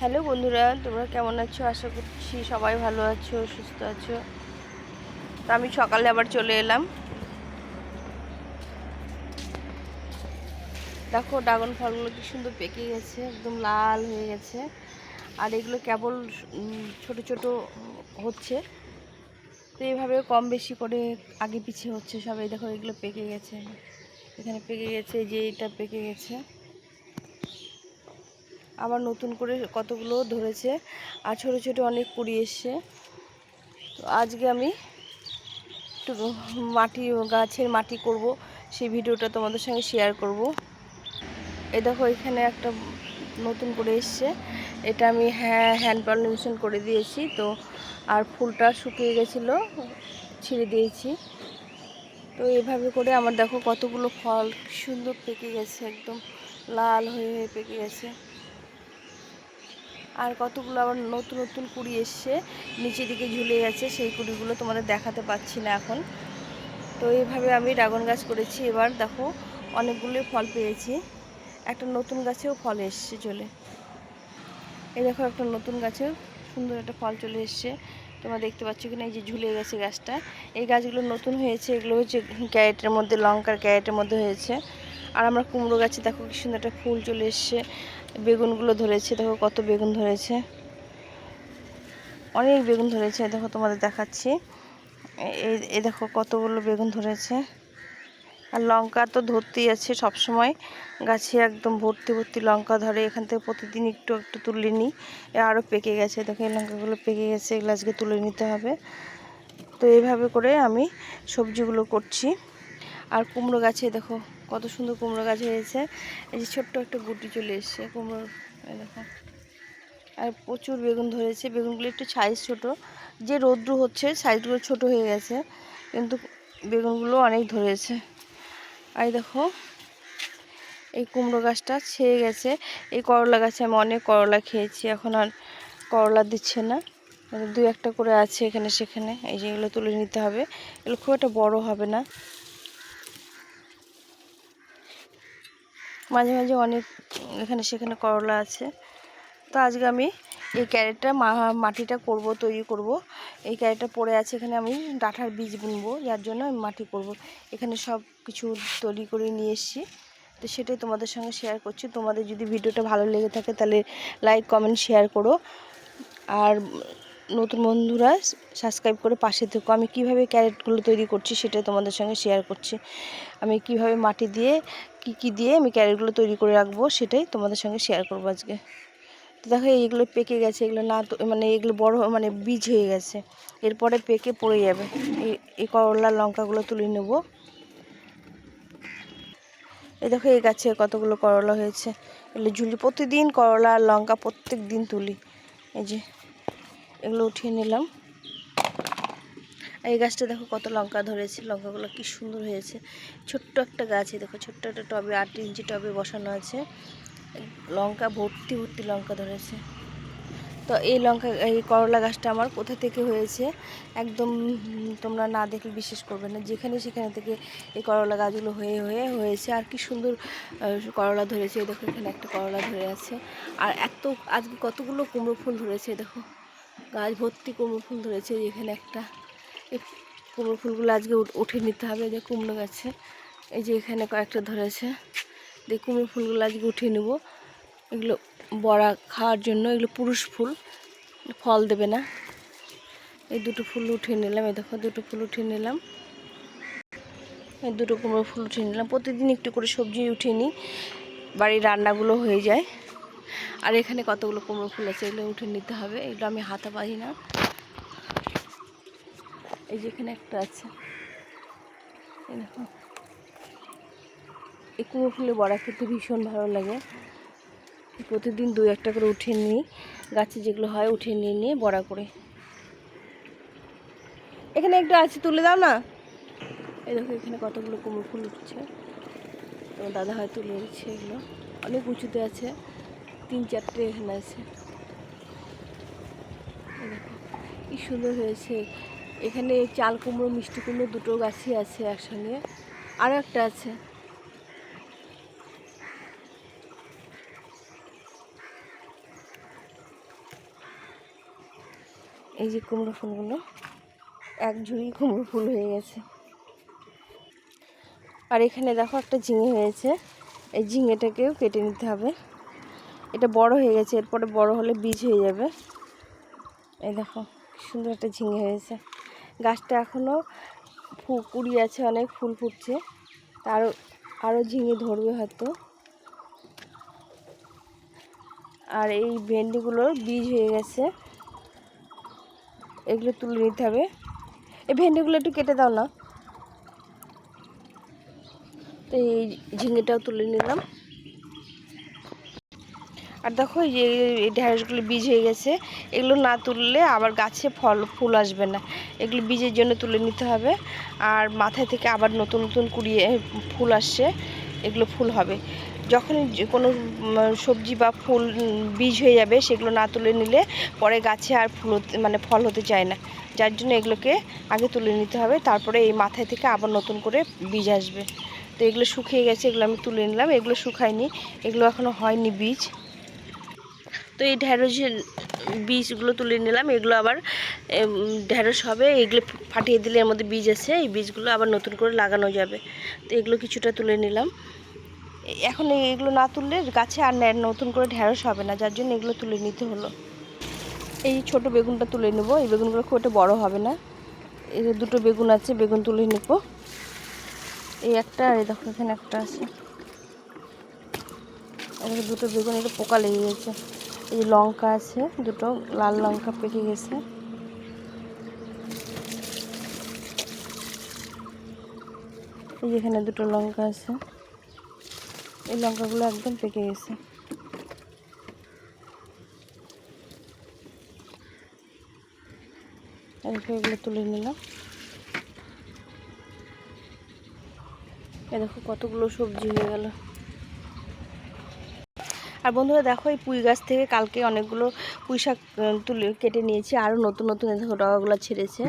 Hello বন্ধুরা, তোমরা কেমন আছো? আশা করছি সবাই ভালো আছো, সুস্থ আছো। তো আমি সকালে আবার চলে এলাম। দেখো, ড্রাগন ফলগুলো কি সুন্দর পেকে গেছে, একদম লাল হয়ে গেছে। আর এগুলো কেবল ছোট ছোট হচ্ছে। তো এইভাবে কম বেশি করে আগে পিছিয়ে হচ্ছে সবাই দেখো, এগুলো পেকে গেছে। এখানে পেকে গেছে যে এটা পেকে গেছে। আবার নতুন করে কতগুলো ধরেছে আর ছোটো ছোটো অনেক কুড়ি এসছে। তো আজকে আমি একটু মাটি, গাছের মাটি করব, সেই ভিডিওটা তোমাদের সঙ্গে শেয়ার করব। এ দেখো, এখানে একটা নতুন করে এসছে। এটা আমি হ্যাঁ হ্যান্ড পলিনেশন করে দিয়েছি। তো আর ফুলটা শুকিয়ে গেছিল, ছিঁড়ে দিয়েছি। তো এভাবে করে আমার দেখো কতগুলো ফল সুন্দর পেকে গেছে, একদম লাল হয়ে হয়ে পেকে গেছে। আর কতগুলো আবার নতুন নতুন কুড়ি এসছে, নিচের দিকে ঝুলে গেছে, সেই কুড়িগুলো তোমাদের দেখাতে পাচ্ছি না এখন। তো এইভাবে আমি ড্রাগন গাছ করেছি, এবার দেখো অনেকগুলোই ফল পেয়েছি। একটা নতুন গাছেও ফল এসছে চলে। এই দেখো একটা নতুন গাছেও সুন্দর একটা ফল চলে এসছে। তোমরা দেখতে পাচ্ছ কিনা, এই যে ঝুলে গেছে গাছটা। এই গাছগুলো নতুন হয়েছে, এগুলো হচ্ছে ক্যারেটের মধ্যে, লঙ্কার ক্যারেটের মধ্যে হয়েছে। আর আমরা কুমড়ো গাছে দেখো কি সুন্দর একটা ফুল চলে এসছে। বেগুনগুলো ধরেছে, দেখো কত বেগুন ধরেছে। অনেক বেগুন ধরেছে, দেখো তোমাদের দেখাচ্ছি। এই এই দেখো কতগুলো বেগুন ধরেছে। আর লঙ্কা তো ধরতেই আছে সব সময় গাছে একদম ভর্তি ভর্তি লঙ্কা ধরে, এখান থেকে প্রতিদিন একটু একটু তুলে নিই। আরও পেকে গেছে, দেখো এই লঙ্কাগুলো পেকে গেছে, এগুলো আজকে তুলে নিতে হবে। তো এইভাবে করে আমি সবজিগুলো করছি। আর কুমড়ো গাছে দেখো কত সুন্দর কুমড়ো গাছ হয়েছে। এই যে ছোট্ট একটা গুটি চলে এসছে, কুমড়োর, এই দেখো। আর প্রচুর বেগুন ধরেছে, বেগুনগুলো একটু সাইজ ছোট। যে রৌদ্র হচ্ছে সাইজগুলো ছোট হয়ে গেছে, কিন্তু বেগুনগুলো অনেক ধরেছে। আর দেখো, এই কুমড়ো গাছটা ছেয়ে গেছে। এই করলা গাছে আমি অনেক করলা খেয়েছি, এখন আর করলা দিচ্ছে না। মানে দু একটা করে আছে এখানে সেখানে, এই যে এগুলো তুলে নিতে হবে। এগুলো খুব একটা বড় হবে না। মাঝে মাঝে অনেক এখানে সেখানে করলা আছে। তো আজকে আমি এই ক্যারেটটা মাটিটা করব, তৈরি করব। এই ক্যারেটটা পড়ে আছে এখানে আমি ডাঁঠার বীজ বুনবো, যার জন্য আমি মাটি করব। এখানে সব কিছু তৈরি করে নিয়ে এসেছি। তো সেটাই তোমাদের সঙ্গে শেয়ার করছি। তোমাদের যদি ভিডিওটা ভালো লেগে থাকে তাহলে লাইক কমেন্ট শেয়ার করো। আর নতুন বন্ধুরা সাবস্ক্রাইব করে পাশে থেকো। আমি কীভাবে ক্যারেটগুলো তৈরি করছি সেটা তোমাদের সঙ্গে শেয়ার করছি। আমি কীভাবে মাটি দিয়ে, কি কি দিয়ে আমি ক্যারেটগুলো তৈরি করে রাখব সেটাই তোমাদের সঙ্গে শেয়ার করব আজকে। তো দেখো, এইগুলো পেকে গেছে, এগুলো না মানে এগুলো বড় মানে বীজ হয়ে গেছে। এরপরে পেকে পড়ে যাবে। এই করলা লঙ্কাগুলো তুলে নেব। এই দেখো, এই গাছে কতগুলো করলা হয়েছে। এগুলো ঝুলি প্রতিদিন করলা লঙ্কা প্রত্যেক দিন তুলি। এই যে এগুলো উঠিয়ে নিলাম। এই গাছটা দেখো কত লঙ্কা ধরেছে, লঙ্কাগুলো কি সুন্দর হয়েছে। ছোট্ট একটা গাছে দেখো ছোট্ট একটা টবে, আট ইঞ্চি টবে বসানো আছে। লঙ্কা, ভর্তি ভর্তি লঙ্কা ধরেছে। তো এই লঙ্কা, এই করলা গাছটা আমার কোথা থেকে হয়েছে, একদম তোমরা না দেখলে বিশ্বাস করবে না। যেখানে সেখানে থেকে এই করলা গাছগুলো হয়ে হয়ে হয়েছে। আর কি সুন্দর করলা ধরেছে। দেখো এখানে একটা করলা ধরে আছে। আর এত, আজকে কতগুলো কুমড়ো ফুল ধরেছে দেখো। গাছ ভর্তি কুমড়ো ফুল ধরেছে এখানে একটা। কুমড়ো ফুলগুলো আজকে উঠ- নিতে হবে যে কুমড়ো গাছে। এই যে এখানে কয়েকটা ধরেছে। দিয়ে কুমড়ো ফুলগুলো আজকে উঠিয়ে নেব। এগুলো বড়া খাওয়ার জন্য, এগুলো পুরুষ ফুল, ফল দেবে না। এই দুটো ফুল উঠিয়ে নিলাম, এই দেখো দুটো ফুল উঠিয়ে নিলাম। এই দুটো কুমড়ো ফুল উঠিয়ে নিলাম। প্রতিদিন একটু করে সবজি উঠিয়ে নিই, বাড়ির রান্নাগুলো হয়ে যায়। আর এখানে কতগুলো কুমড়ো ফুল আছে এগুলো উঠে নিতে হবে, এগুলো আমি হাতা পাই না। এই যে এখানে একটা আছে। এই কুমড়ো ফুলের বড়া খেতে ভীষণ ভালো লাগে। প্রতিদিন দু একটা করে উঠে নিই, গাছে যেগুলো হয় উঠে নিয়ে নিয়ে বড়া করে। এখানে একটা আছে, তুলে দাও না। এই দেখো, এখানে কতগুলো কুমড়ো ফুল উঠছে। তোমার দাদা হয় তুলে দিচ্ছে এগুলো। অনেক উঁচুতে আছে। তিন চারটে এখানে আছে। কি সুন্দর হয়েছে। এখানে চাল কুমড়ো, মিষ্টি কুমড়ো দুটো গাছই আছে একসঙ্গে। আরও একটা আছে। এই যে কুমড়ো ফুলগুলো, এক ঝুড়ি কুমড়ো ফুল হয়ে গেছে। আর এখানে দেখো একটা ঝিঙে হয়েছে। এই ঝিঙেটাকেও কেটে নিতে হবে। এটা বড় হয়ে গেছে, এরপরে বড় হলে বীজ হয়ে যাবে। এই দেখো সুন্দর একটা ঝিঙে হয়েছে। গাছটা এখনও ফু কুড়ি আছে, অনেক ফুল ফুটছে। আরও আরও ঝিঙে ধরবে হয়তো। আর এই ভেন্ডিগুলোর বীজ হয়ে গেছে। এগুলো তুলে নিতে হবে। এই ভেন্ডিগুলো একটু কেটে দাও না। তো এই ঝিঙেটাও তুলে নিলাম। আর দেখো এই যে ঢ্যাঁড়সগুলো বীজ হয়ে গেছে, এগুলো না তুললে আবার গাছে ফল, ফুল আসবে না। এগুলো বীজের জন্য তুলে নিতে হবে। আর মাথায় থেকে আবার নতুন নতুন কুড়িয়ে ফুল আসছে, এগুলো ফুল হবে। যখন কোনো সবজি বা ফুল বীজ হয়ে যাবে, সেগুলো না তুলে নিলে পরে গাছে আর ফুল মানে ফল হতে চায় না। যার জন্য এগুলোকে আগে তুলে নিতে হবে, তারপরে এই মাথায় থেকে আবার নতুন করে বীজ আসবে। তো এগুলো শুকিয়ে গেছে, এগুলো আমি তুলে নিলাম। এগুলো শুকায়নি, এগুলো এখনও হয়নি বীজ। তো এই ঢ্যাঁড়সের বীজগুলো তুলে নিলাম। এগুলো আবার ঢ্যাঁড়স হবে, এগুলো ফাটিয়ে দিলে এর মধ্যে বীজ আছে। এই বীজগুলো আবার নতুন করে লাগানো যাবে। তো এগুলো কিছুটা তুলে নিলাম। এখন এগুলো না তুললে গাছে আর নতুন করে ঢ্যাঁড়স হবে না, যার জন্য এগুলো তুলে নিতে হলো। এই ছোট বেগুনটা তুলে নেব। এই বেগুনগুলো খুব একটা বড় হবে না। এই দুটো বেগুন আছে, বেগুন তুলে নেব। এই একটা আর এই দেখো, এখানে একটা আছে। দুটো বেগুন একটু পোকা লেগে গেছে। এই লঙ্কা আছে, দুটো লাল লঙ্কা পেকে গেছে। এই যে এখানে দুটো লঙ্কা আছে, এই লঙ্কাগুলো একদম পেকে গেছে। এগুলো তুলে নিলাম। এ দেখো কতগুলো সবজি হয়ে গেল। আর বন্ধুরা দেখো, এই পুঁই গাছ থেকে কালকে অনেকগুলো পুঁই শাক তুলে কেটে নিয়েছি আরও নতুন নতুন ডগাগুলো ছেড়েছে।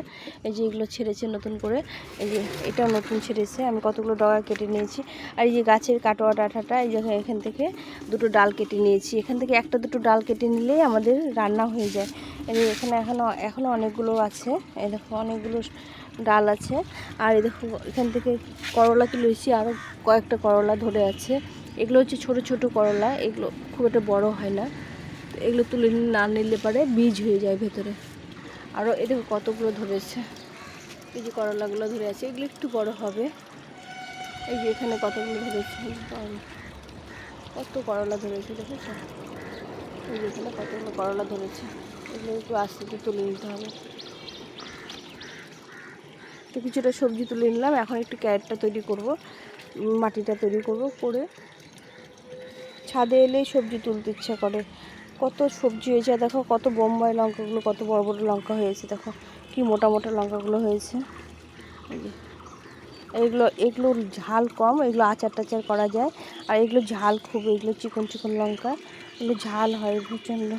এই যে এগুলো ছেড়েছে নতুন করে, এই যে এটাও নতুন ছেড়েছে, আমি কতগুলো ডগা কেটে নিয়েছি। আর এই যে গাছের কাটোয়া ডাঁটাটা, এই যে এখান থেকে দুটো ডাল কেটে নিয়েছি। এখান থেকে একটা দুটো ডাল কেটে নিলেই আমাদের রান্না হয়ে যায়। এই এখানে এখনও এখনও অনেকগুলো আছে, এই দেখো অনেকগুলো ডাল আছে। আর এই দেখো, এখান থেকে করলা তুলেছি আরও কয়েকটা করলা ধরে আছে। এগুলো হচ্ছে ছোট ছোট করলা, এগুলো খুব একটা বড় হয় না। এগুলো তুলে নি- নিলে পারে বীজ হয়ে যায় ভেতরে। আরও এ দেখো কতগুলো ধরেছে। এই যে করলাগুলো ধরে আছে, এগুলো একটু বড় হবে। এই যে এখানে কতগুলো ধরেছে। কত করলা ধরেছে, দেখেছ? এই যে এখানে কতগুলো করলা ধরেছে। এগুলো একটু আস্তে আস্তে তুলে নিতে হবে। তো কিছুটা সবজি তুলে নিলাম, এখন একটু ক্যারেটটা তৈরি করব মাটিটা তৈরি করব, করে ছাদে এলেই সবজি তুলতে ইচ্ছা করে। কত সবজি হয়েছে দেখো কত বোম্বাই লঙ্কাগুলো, কত বড় বড় লঙ্কা হয়েছে, দেখো কি মোটা মোটা লঙ্কাগুলো হয়েছে। এগুলো এগুলোর ঝাল কম, এগুলো আচার টাচার করা যায়, আর এগুলো ঝাল খুব, এগুলো চিকন চিকন লঙ্কা, এগুলো ঝাল হয় প্রচণ্ড।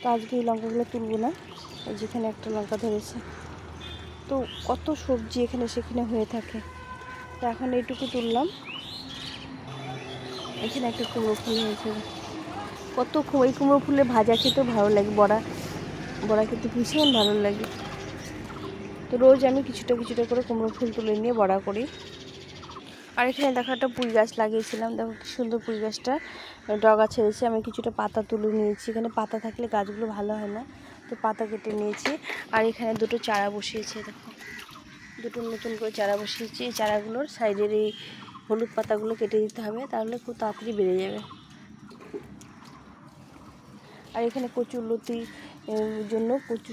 তো আজকে এই লঙ্কাগুলো তুলবো না যেখানে একটা লঙ্কা ধরেছে। তো কত সবজি এখানে সেখানে হয়ে থাকে। তো এখন এইটুকু তুললাম। এখানে একটা কুমড়ো ফুল হয়েছে। কত এই কুমড়ো ফুলে ভাজা খেতেও ভালো লাগে, বড়া বড়া খেতে ভীষণ ভালো লাগে। তো রোজ আমি কিছুটা কিছুটা করে কুমড়ো ফুল তুলে নিয়ে বড়া করি। আর এখানে দেখো একটা পুঁই গাছ লাগিয়েছিলাম, দেখো কি সুন্দর পুঁই গাছটা। ডগা ছেড়েছে, আমি কিছুটা পাতা তুলে নিয়েছি। এখানে পাতা থাকলে গাছগুলো ভালো হয় না, তো পাতা কেটে নিয়েছি। আর এখানে দুটো চারা বসিয়েছি, দেখো। দুটো নতুন করে চারা বসিয়েছি, এই চারাগুলোর সাইডের এই হলুদ পাতাগুলো কেটে দিতে হবে, তাহলে খুব তাড়াতাড়ি বেড়ে যাবে। আর এখানে কচুর লতি জন্য কচু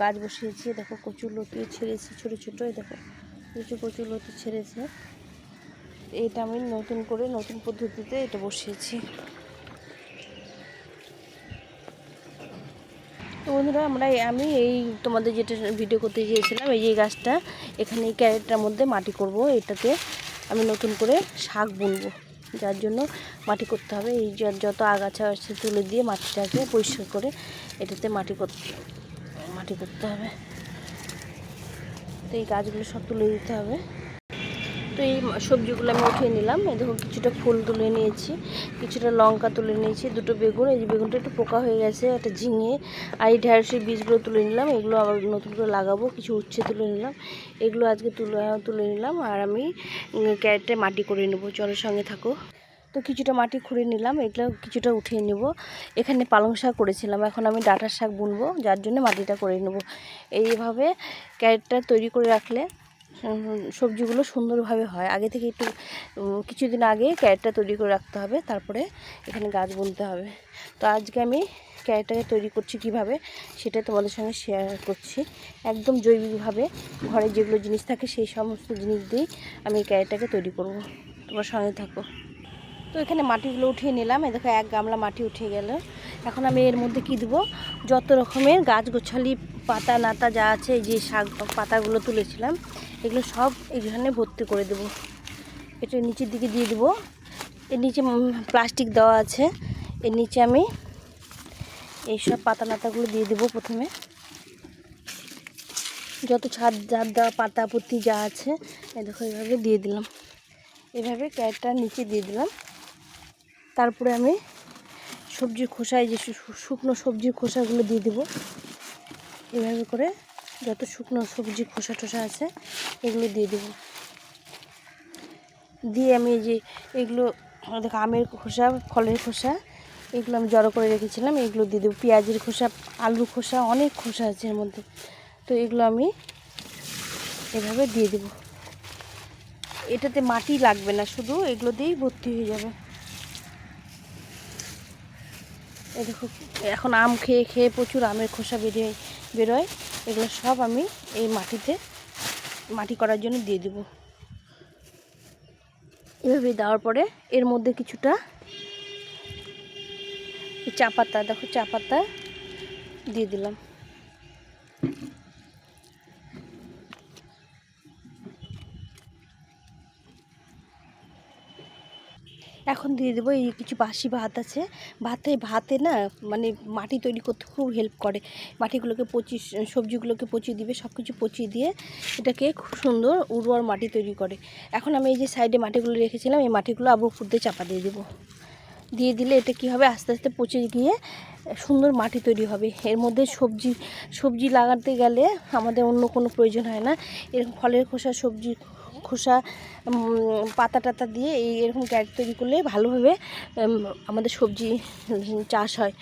গাছ বসিয়েছি দেখো কচুর লতি ছেড়েছি ছোটো ছোটো দেখো কিছু কচুর লতি ছেড়েছে। এটা আমি নতুন করে নতুন পদ্ধতিতে এটা বসিয়েছি। তো বন্ধুরা, আমরা আমি এই তোমাদের যেটা ভিডিও করতে চেয়েছিলাম, এই যে গাছটা, এখানে এই ক্যারেটটার মধ্যে মাটি করব, এটাতে নতুন করে শাক বুনবো। যার জন্য মাটি করতে হবে। এই যত আগাছা আছে তুলে দিয়ে মাটিটাকে পরিষ্কার করে এটাতে মাটি করতে মাটি করতে হবে। তো এই গাছগুলো সব তুলে দিতে হবে। তো এই সবজিগুলো আমি উঠিয়ে নিলাম। এই দেখো কিছুটা ফুল তুলে নিয়েছি, কিছুটা লঙ্কা তুলে নিয়েছি, দুটো বেগুন। এই যে বেগুনটা একটু পোকা হয়ে গেছে, একটা ঝিঙে আর এই ঢ্যাঁড়সের বীজগুলো তুলে নিলাম। এগুলো আবার নতুন করে লাগাবো, কিছু উচ্ছে তুলে নিলাম। এগুলো আজকে তুলে তুলে নিলাম আর আমি ক্যারেটে মাটি করে নেব। জলের সঙ্গে থাকো। তো কিছুটা মাটি খুঁড়ে নিলাম, এগুলো কিছুটা উঠিয়ে নেব। এখানে পালং শাক করেছিলাম, এখন আমি ডাঁটার শাক বুনবো, যার জন্য মাটিটা করে নেব। এইভাবে ক্যারেটটা তৈরি করে রাখলে সবজিগুলো সুন্দরভাবে হয়। আগে থেকে একটু কিছুদিন আগে ক্যারেটটা তৈরি করে রাখতে হবে, তারপরে এখানে গাছ বুনতে হবে। তো আজকে আমি ক্যারেটটাকে তৈরি করছি কীভাবে, সেটা তোমাদের সঙ্গে শেয়ার করছি। একদম জৈবিকভাবে ঘরে যেগুলো জিনিস থাকে, সেই সমস্ত জিনিস দিয়েই আমি ক্যারেটটাকে তৈরি করব। তোমার সঙ্গে থাকো। তো এখানে মাটিগুলো উঠিয়ে নিলাম। এ দেখো, এক গামলা মাটি উঠে গেল। এখন আমি এর মধ্যে কি দেবো? যত রকমের গাছ গোছালি পাতা নাতা যা আছে, এই যে শাক পাতাগুলো তুলেছিলাম, এগুলো সব এখানে ভর্তি করে দেবো। এটা নিচের দিকে দিয়ে দেবো। এর নিচে প্লাস্টিক দেওয়া আছে। এর নিচে আমি এই সব পাতা নাতাগুলো দিয়ে দেবো প্রথমে। যত ছাদ, জাত দেওয়া পাতা, পুঁতি যা আছে, এ দেখো এইভাবে দিয়ে দিলাম। এভাবে ক্যারেটটার নিচে দিয়ে দিলাম। তারপরে আমি সবজির খোসায় যে শুকনো সবজির খোসাগুলো দিয়ে দেবো। এভাবে করে যত শুকনো সবজির খোসা টোসা আছে, এগুলো দিয়ে দেবো। দিয়ে আমি যে এগুলো দেখো আমের খোসা, ফলের খোসা, এগুলো আমি জড়ো করে রেখেছিলাম, এগুলো দিয়ে দেবো। পেঁয়াজের খোসা, আলুর খোসা, অনেক খোসা আছে এর মধ্যে। তো এগুলো আমি এভাবে দিয়ে দেবো। এটাতে মাটি লাগবে না শুধু, এগুলো দিয়েই ভর্তি হয়ে যাবে এই দেখো, এখন আম খেয়ে খেয়ে প্রচুর আমের খোসা বেরিয়ে বেরোয়। এগুলো সব আমি এই মাটিতে, মাটি করার জন্য দিয়ে দেবো। এভাবে দেওয়ার পরে এর মধ্যে কিছুটা চা পাতা দেখো চা পাতা দিয়ে দিলাম। এখন দিয়ে দেবো, এই কিছু বাসি ভাত আছে। ভাতে ভাতে না মানে মাটি তৈরি করতে খুব হেল্প করে। মাটিগুলোকে পচিয়ে সবজিগুলোকে পচিয়ে দিবে সব কিছু পচিয়ে দিয়ে এটাকে খুব সুন্দর উর্বর মাটি তৈরি করে। এখন আমি এই যে সাইডে মাটিগুলো রেখেছিলাম, এই মাটিগুলো উপর দিয়ে চাপা দিয়ে দেবো। দিয়ে দিলে এটা কি হবে? আস্তে আস্তে পচে গিয়ে সুন্দর মাটি তৈরি হবে। এর মধ্যে সবজি সবজি লাগাতে গেলে আমাদের অন্য কোনো প্রয়োজন হয় না। এরকম ফলের খোসা, সবজি খোসা পাতা টাতা দিয়ে এই এরকম ক্যারেট তৈরি করলে ভালোভাবে আমাদের সবজি চাষ হয়।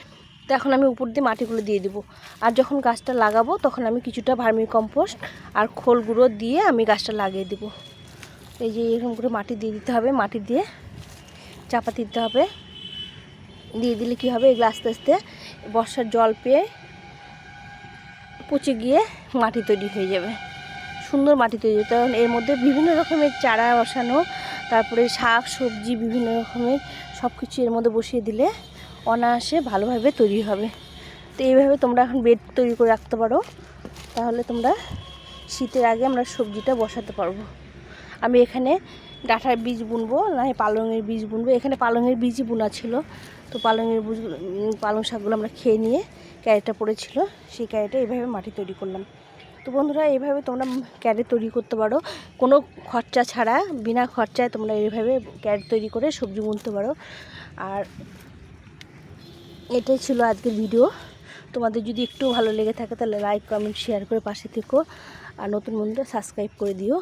তো এখন আমি উপর দিয়ে মাটিগুলো দিয়ে দেবো। আর যখন গাছটা লাগাবো, তখন আমি কিছুটা ভার্মি কম্পোস্ট আর খোল গুঁড়ো দিয়ে আমি গাছটা লাগিয়ে দেবো। এই যে এরকম করে মাটি দিয়ে দিতে হবে, মাটি দিয়ে চাপা দিতে হবে। দিয়ে দিলে কী হবে, এগুলো আস্তে আস্তে বর্ষার জল পেয়ে পচে গিয়ে মাটি তৈরি হয়ে যাবে। সুন্দর মাটি তৈরি কারণ এর মধ্যে বিভিন্ন রকমের চারা বসানো, তারপরে শাক, সবজি, বিভিন্ন রকমের সব কিছু এর মধ্যে বসিয়ে দিলে অনায়াসে ভালোভাবে তৈরি হবে। তো এইভাবে তোমরা এখন বেড তৈরি করে রাখতে পারো। তাহলে তোমরা শীতের আগে আমরা সবজিটা বসাতে পারব। আমি এখানে ডাঁটার বীজ বুনবো, না পালংয়ের বীজ বুনবো। এখানে পালংয়ের বীজই বোনা ছিল। তো পালংয়ের বীজ পালং শাকগুলো আমরা খেয়ে নিয়ে ক্যারেটটা পড়েছিল। সেই ক্যারেটে এইভাবে মাটি তৈরি করলাম। তো বন্ধুরা, এইভাবে তোমরা ক্যারেট তৈরি করতে পারো। কোনো খরচা ছাড়া, বিনা খরচায় তোমরা এইভাবে ক্যারেট তৈরি করে সবজি বুনতে পারো। আর এটাই ছিল আজকের ভিডিও তোমাদের যদি একটু ভালো লেগে থাকে, তাহলে লাইক কমেন্ট শেয়ার করে পাশে থেকো। আর নতুন বন্ধুরা সাবস্ক্রাইব করে দিও।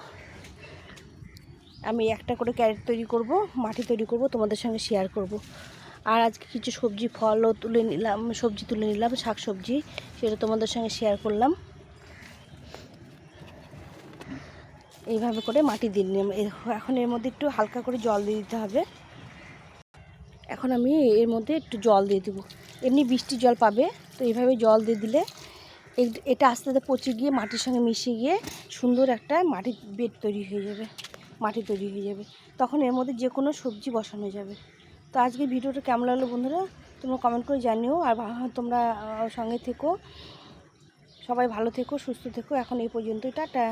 আমি একটা করে ক্যারেট তৈরি করব, মাটি তৈরি করব, তোমাদের সঙ্গে শেয়ার করব। আর আজকে কিছু সবজি, ফলও তুলে নিলাম, সবজি তুলে নিলাম শাক সবজি সেটা তোমাদের সঙ্গে শেয়ার করলাম। এইভাবে করে মাটি দিয়ে নিলাম এখন এর মধ্যে একটু হালকা করে জল দিয়ে দিতে হবে। এখন আমি এর মধ্যে একটু জল দিয়ে দেবো। এমনি বৃষ্টির জল পাবে, তো এইভাবে জল দিয়ে দিলে এটা আস্তে আস্তে পচে গিয়ে মাটির সঙ্গে মিশে গিয়ে সুন্দর একটা মাটির বেড তৈরি হয়ে যাবে, মাটি তৈরি হয়ে যাবে। তখন এর মধ্যে যে কোনো সবজি বসানো যাবে। তো আজকে ভিডিওটা কেমন লাগল বন্ধুরা? তোমরা কমেন্ট করে জানিও। আর তোমরা সঙ্গে থেকো। সবাই ভালো থেকো, সুস্থ থেকো। এখন এই পর্যন্তই, টাটা।